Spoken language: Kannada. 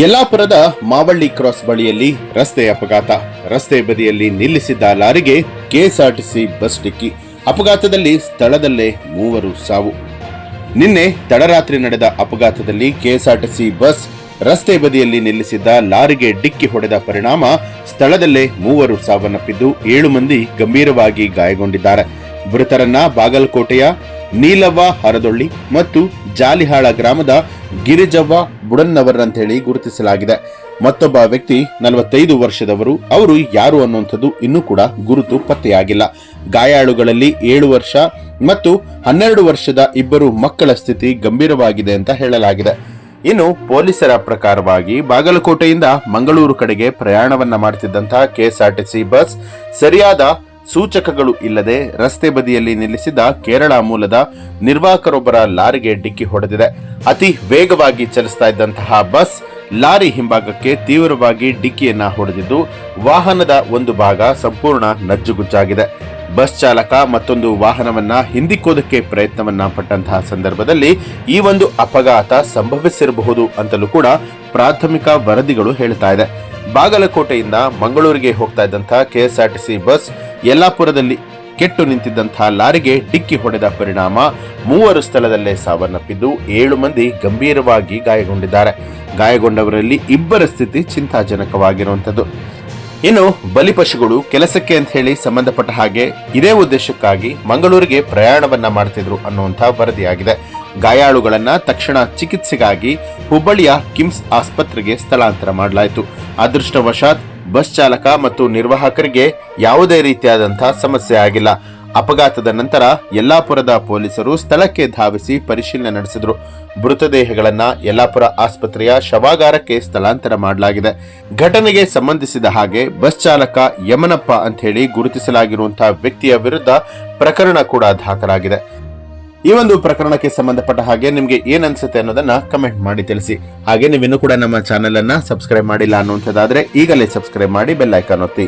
ಯಲ್ಲಾಪುರದ ಮಾವಳ್ಳಿ ಕ್ರಾಸ್ ಬಳಿಯಲ್ಲಿ ರಸ್ತೆ ಅಪಘಾತ. ರಸ್ತೆ ಬದಿಯಲ್ಲಿ ನಿಲ್ಲಿಸಿದ್ದ ಲಾರಿಗೆ ಕೆಎಸ್ಆರ್ಟಿಸಿ ಬಸ್ ಡಿಕ್ಕಿ. ಅಪಘಾತದಲ್ಲಿ ಸ್ಥಳದಲ್ಲೇ ಮೂವರು ಸಾವು. ನಿನ್ನೆ ತಡರಾತ್ರಿ ನಡೆದ ಅಪಘಾತದಲ್ಲಿ ಕೆಎಸ್ಆರ್ಟಿಸಿ ಬಸ್ ರಸ್ತೆ ಬದಿಯಲ್ಲಿ ನಿಲ್ಲಿಸಿದ್ದ ಲಾರಿಗೆ ಡಿಕ್ಕಿ ಹೊಡೆದ ಪರಿಣಾಮ ಸ್ಥಳದಲ್ಲೇ ಮೂವರು ಸಾವನ್ನಪ್ಪಿದ್ದು ಏಳು ಮಂದಿ ಗಂಭೀರವಾಗಿ ಗಾಯಗೊಂಡಿದ್ದಾರೆ. ಮೃತರನ್ನ ಬಾಗಲಕೋಟೆಯ ನೀಲವ್ವ ಹರದೊಳ್ಳಿ ಮತ್ತು ಜಾಲಿಹಾಳ ಗ್ರಾಮದ ಗಿರಿಜವ್ವ ಬುಡನ್ನವರಂತೇಳಿ ಗುರುತಿಸಲಾಗಿದೆ. ಮತ್ತೊಬ್ಬ ವ್ಯಕ್ತಿ ನಲವತ್ತೈದು ವರ್ಷದವರು. ಅವರು ಯಾರು ಅನ್ನುವಂಥದ್ದು ಇನ್ನೂ ಕೂಡ ಗುರುತು ಪತ್ತೆಯಾಗಿಲ್ಲ. ಗಾಯಾಳುಗಳಲ್ಲಿ ಏಳು ವರ್ಷ ಮತ್ತು ಹನ್ನೆರಡು ವರ್ಷದ ಇಬ್ಬರು ಮಕ್ಕಳ ಸ್ಥಿತಿ ಗಂಭೀರವಾಗಿದೆ ಅಂತ ಹೇಳಲಾಗಿದೆ. ಇನ್ನು ಪೊಲೀಸರ ಪ್ರಕಾರವಾಗಿ ಬಾಗಲಕೋಟೆಯಿಂದ ಮಂಗಳೂರು ಕಡೆಗೆ ಪ್ರಯಾಣವನ್ನ ಮಾಡುತ್ತಿದ್ದಂತಹ ಕೆಎಸ್ಆರ್ಟಿಸಿ ಬಸ್ ಸರಿಯಾದ ಸೂಚಕಗಳು ಇಲ್ಲದೆ ರಸ್ತೆ ಬದಿಯಲ್ಲಿ ನಿಲ್ಲಿಸಿದ ಕೇರಳ ಮೂಲದ ನಿರ್ವಾಹಕರೊಬ್ಬರ ಲಾರಿಗೆ ಡಿಕ್ಕಿ ಹೊಡೆದಿದೆ. ಅತಿ ವೇಗವಾಗಿ ಚಲಿಸ್ತಾ ಇದ್ದಂತಹ ಬಸ್ ಲಾರಿ ಹಿಂಭಾಗಕ್ಕೆ ತೀವ್ರವಾಗಿ ಡಿಕ್ಕಿಯನ್ನ ಹೊಡೆದಿದ್ದು, ವಾಹನದ ಒಂದು ಭಾಗ ಸಂಪೂರ್ಣ ನಜ್ಜುಗುಜ್ಜಾಗಿದೆ. ಬಸ್ ಚಾಲಕ ಮತ್ತೊಂದು ವಾಹನವನ್ನ ಹಿಂದಿಕ್ಕೋದಕ್ಕೆ ಪ್ರಯತ್ನವನ್ನ ಪಟ್ಟಂತಹ ಸಂದರ್ಭದಲ್ಲಿ ಈ ಒಂದು ಅಪಘಾತ ಸಂಭವಿಸಿರಬಹುದು ಅಂತಲೂ ಕೂಡ ಪ್ರಾಥಮಿಕ ವರದಿಗಳು ಹೇಳ್ತಾ ಇದೆ. ಬಾಗಲಕೋಟೆಯಿಂದ ಮಂಗಳೂರಿಗೆ ಹೋಗ್ತಾ ಇದ್ದಂತಹ ಕೆಎಸ್ಆರ್ಟಿಸಿ ಬಸ್ ಯಲ್ಲಾಪುರದಲ್ಲಿ ಕೆಟ್ಟು ನಿಂತಿದ್ದಂತಹ ಲಾರಿಗೆ ಡಿಕ್ಕಿ ಹೊಡೆದ ಪರಿಣಾಮ ಮೂವರು ಸ್ಥಳದಲ್ಲೇ ಸಾವನ್ನಪ್ಪಿದ್ದು ಏಳು ಮಂದಿ ಗಂಭೀರವಾಗಿ ಗಾಯಗೊಂಡಿದ್ದಾರೆ. ಗಾಯಗೊಂಡವರಲ್ಲಿ ಇಬ್ಬರ ಸ್ಥಿತಿ ಚಿಂತಾಜನಕವಾಗಿರುವಂಥದ್ದು. ಇನ್ನು ಬಲಿಪಶುಗಳು ಕೆಲಸಕ್ಕೆ ಅಂತ ಹೇಳಿ ಸಂಬಂಧಪಟ್ಟ ಹಾಗೆ ಇದೇ ಉದ್ದೇಶಕ್ಕಾಗಿ ಮಂಗಳೂರಿಗೆ ಪ್ರಯಾಣವನ್ನ ಮಾಡ್ತಿದ್ರು ಅನ್ನುವಂಥ ವರದಿಯಾಗಿದೆ. ಗಾಯಾಳುಗಳನ್ನ ತಕ್ಷಣ ಚಿಕಿತ್ಸೆಗಾಗಿ ಹುಬ್ಬಳ್ಳಿಯ ಕಿಮ್ಸ್ ಆಸ್ಪತ್ರೆಗೆ ಸ್ಥಳಾಂತರ ಮಾಡಲಾಯಿತು. ಅದೃಷ್ಟವಶಾತ್ ಬಸ್ ಚಾಲಕ ಮತ್ತು ನಿರ್ವಾಹಕರಿಗೆ ಯಾವುದೇ ರೀತಿಯಾದಂತಹ ಸಮಸ್ಯೆ ಆಗಿಲ್ಲ. ಅಪಘಾತದ ನಂತರ ಯಲ್ಲಾಪುರದ ಪೊಲೀಸರು ಸ್ಥಳಕ್ಕೆ ಧಾವಿಸಿ ಪರಿಶೀಲನೆ ನಡೆಸಿದರು. ಮೃತದೇಹಗಳನ್ನು ಯಲ್ಲಾಪುರ ಆಸ್ಪತ್ರೆಯ ಶವಾಗಾರಕ್ಕೆ ಸ್ಥಳಾಂತರ ಮಾಡಲಾಗಿದೆ. ಘಟನೆಗೆ ಸಂಬಂಧಿಸಿದ ಹಾಗೆ ಬಸ್ ಚಾಲಕ ಯಮನಪ್ಪ ಅಂತ ಹೇಳಿ ಗುರುತಿಸಲಾಗಿರುವಂತಹ ವ್ಯಕ್ತಿಯ ವಿರುದ್ಧ ಪ್ರಕರಣ ಕೂಡ ದಾಖಲಾಗಿದೆ. ಈ ಒಂದು ಪ್ರಕರಣಕ್ಕೆ ಸಂಬಂಧಪಟ್ಟ ಹಾಗೆ ನಿಮಗೆ ಏನ್ ಅನ್ಸುತ್ತೆ ಅನ್ನೋದನ್ನ ಕಮೆಂಟ್ ಮಾಡಿ ತಿಳಿಸಿ. ಹಾಗೆ ನೀವಿನ್ನೂ ಕೂಡ ನಮ್ಮ ಚಾನೆಲ್ ಅನ್ನ ಸಬ್ಸ್ಕ್ರೈಬ್ ಮಾಡಿಲ್ಲ ಅನ್ನುವಂಥದ್ದಾದ್ರೆ ಈಗಲೇ ಸಬ್ಸ್ಕ್ರೈಬ್ ಮಾಡಿ ಬೆಲ್ ಐಕಾನ್ ಒತ್ತಿ.